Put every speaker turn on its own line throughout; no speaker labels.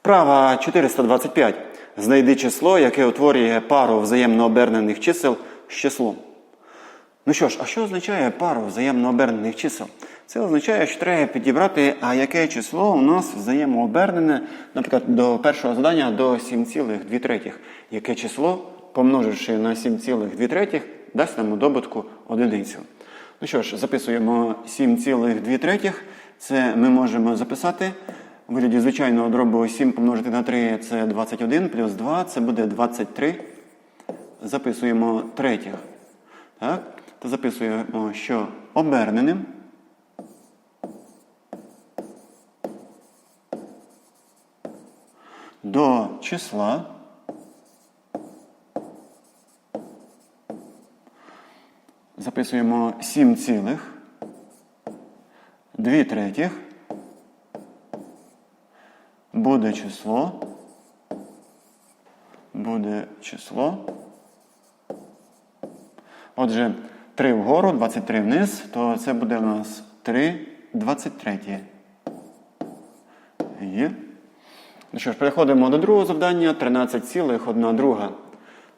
Вправа 425. Знайди число, яке утворює пару взаємно обернених чисел з числом. Ну що ж, а що означає пару взаємно обернених чисел? Це означає, що треба підібрати, а яке число у нас взаємообернене, наприклад, до першого задання до 7,2 третіх. Яке число, помноживши на 7,2 третіх, дасть нам у добутку одиницю. Ну що ж, записуємо 7,2 третіх. Це ми можемо записати у вигляді звичайного дробу 7 помножити на 3 це 21, плюс 2 це буде 23. Записуємо третіх. Так? То записуємо, що оберненим до числа записуємо 7 цілих 2 третіх буде число буде число Отже, 3 вгору, 23 вниз, то це буде у нас 3, 23. Є. Ну що ж, переходимо до другого завдання. 13,1 друга.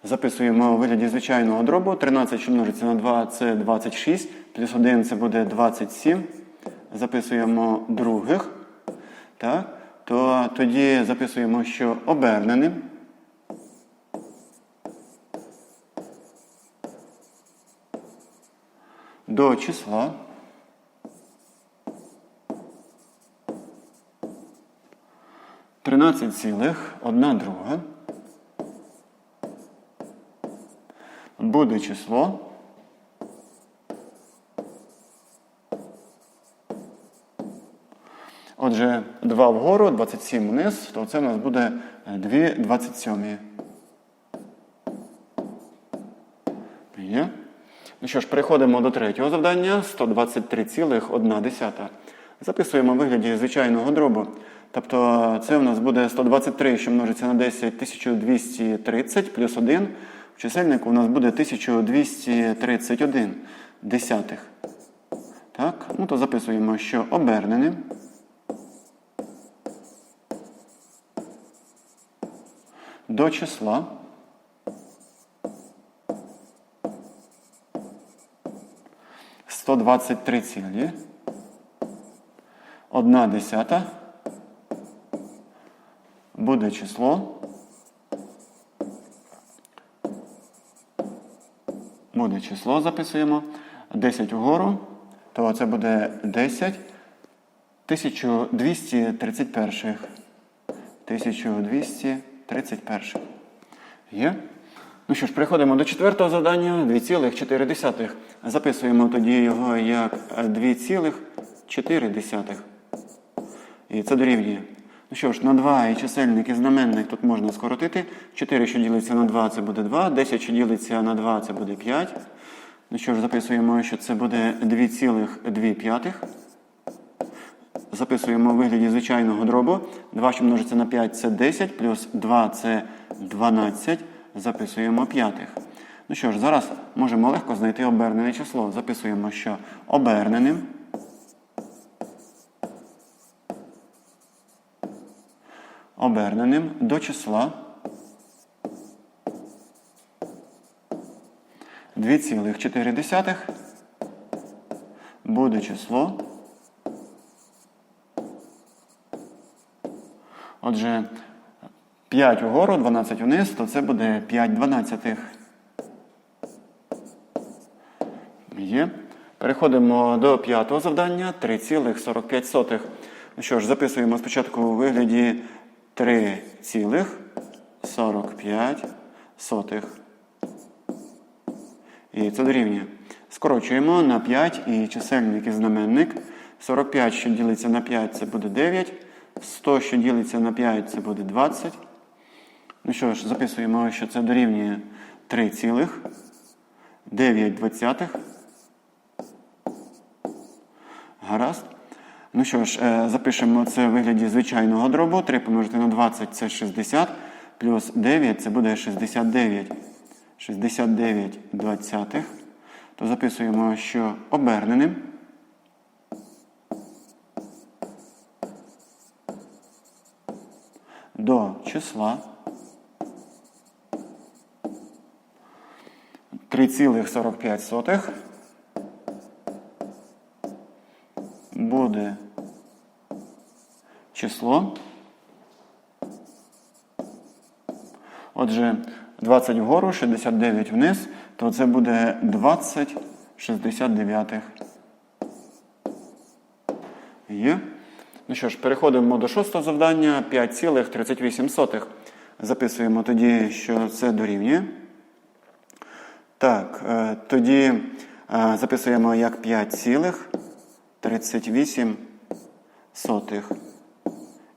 Записуємо у вигляді звичайного дробу. 13, що множиться на 2, це 26, плюс 1 це буде 27. Записуємо других. Так? То тоді записуємо, що оберненим. до числа. Тринадцять цілих одна друга. Буде число Отже, 2 вгору, 27 вниз, то це у нас буде 2 27. Є? Ну що ж, переходимо до третього завдання 123,1. Записуємо в вигляді звичайного дробу. Тобто це у нас буде 123, що множиться на 10, 1230 плюс 1. В чисельнику у нас буде 1231 десятих. Так, ну то записуємо, що оберненим. До числа. Сто двадцять три цілі. Одна десята. Буде число. Буде число, записуємо. 10 вгору, то це буде 10. 1231. 1231. Є? Ну що ж, переходимо до четвертого завдання 2,4. Записуємо тоді його як 2,4. І це дорівнює. Ну що ж, на 2 і чисельник і знаменник тут можна скоротити. 4, що ділиться на 2, це буде 2. 10, що ділиться на 2, це буде 5. Ну що ж, записуємо, що це буде 2,2. Записуємо у вигляді звичайного дробу. 2, що множиться на 5, це 10, плюс 2 це 12. Записуємо п'ятих. Ну що ж, зараз можемо легко знайти обернене число. Записуємо, що оберненим. Оберненим до числа 2,4 буде число. Отже, 5 угору, 12 вниз, то це буде 5 дванадцятих. Є. Переходимо до п'ятого завдання 3,45. Ну що ж, записуємо спочатку у вигляді 3,45. І це дорівнює. Скорочуємо на 5 і чисельник і знаменник. 45, що ділиться на 5, це буде 9. 100, що ділиться на 5, це буде 20. Ну що ж, записуємо, що це дорівнює 3,9 двадцятих. Гаразд. Ну що ж, е, запишемо це в вигляді звичайного дробу. 3 помножити на 20 це 60. Плюс 9 це буде 69. 69 двадцятих. То записуємо, що оберненим. До числа 3,45 буде число. Отже, 20 вгору, 69 вниз, то це буде 20 69. Є. Ну що ж, переходимо до шостого завдання 5,38. Записуємо тоді, що це дорівнює. Так, е, тоді е, записуємо як 5,38.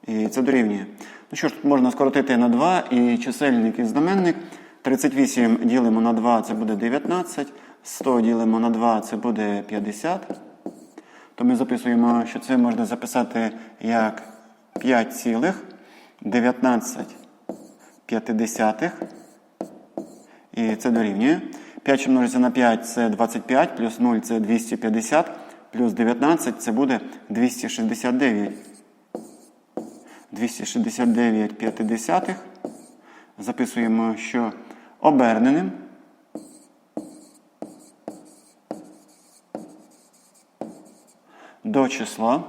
І це дорівнює. Ну що ж, тут можна скоротити на 2 і чисельник і знаменник. 38 ділимо на 2, це буде 19. 100 ділимо на 2, це буде 50. То ми записуємо, що це можна записати як 5,19 І це дорівнює. 5 що множиться на 5 це 25, плюс 0 це 250, плюс 19 це буде 269. 269 п'ятидесятих. Записуємо, що оберненим до числа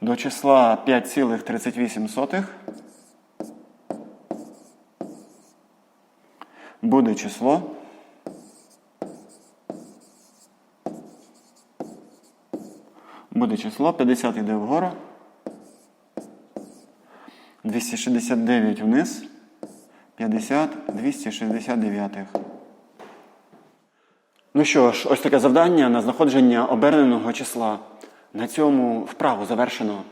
до числа 5,38 буде число буде число 50 йде вгору. 269 вниз. 50, 269. Ну що ж, ось таке завдання на знаходження оберненого числа. На цьому вправу завершено.